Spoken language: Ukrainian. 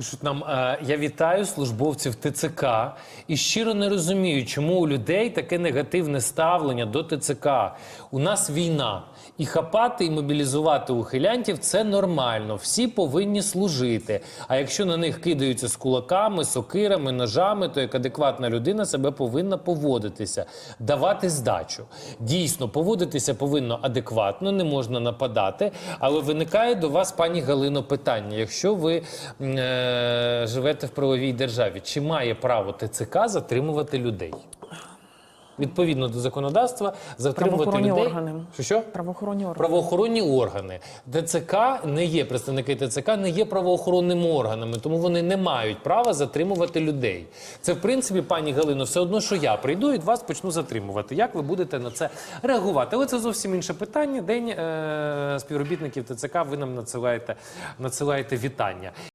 Пишуть нам, е, я вітаю службовців ТЦК і щиро не розумію, чому у людей таке негативне ставлення до ТЦК. У нас війна. І хапати і мобілізувати ухилянтів це нормально. Всі повинні служити. А якщо на них кидаються з кулаками, сокирами, ножами, то як адекватна людина себе повинна поводитися, давати здачу. Дійсно, поводитися повинно адекватно, не можна нападати. Але виникає до вас, пані Галино, питання: якщо ви м, е, живете в правовій державі, чи має право ТЦК затримувати людей? Відповідно до законодавства, затримувати Правоохоронні людей. органи. Що що? Правоохоронні органи. Правоохоронні органи ТЦК не є представники ТЦК, не є правоохоронними органами, тому вони не мають права затримувати людей. Це в принципі, пані Галино, все одно, що я прийду і вас почну затримувати. Як ви будете на це реагувати? Але це зовсім інше питання. День е- співробітників ТЦК. Ви нам надсилаєте, надсилаєте вітання.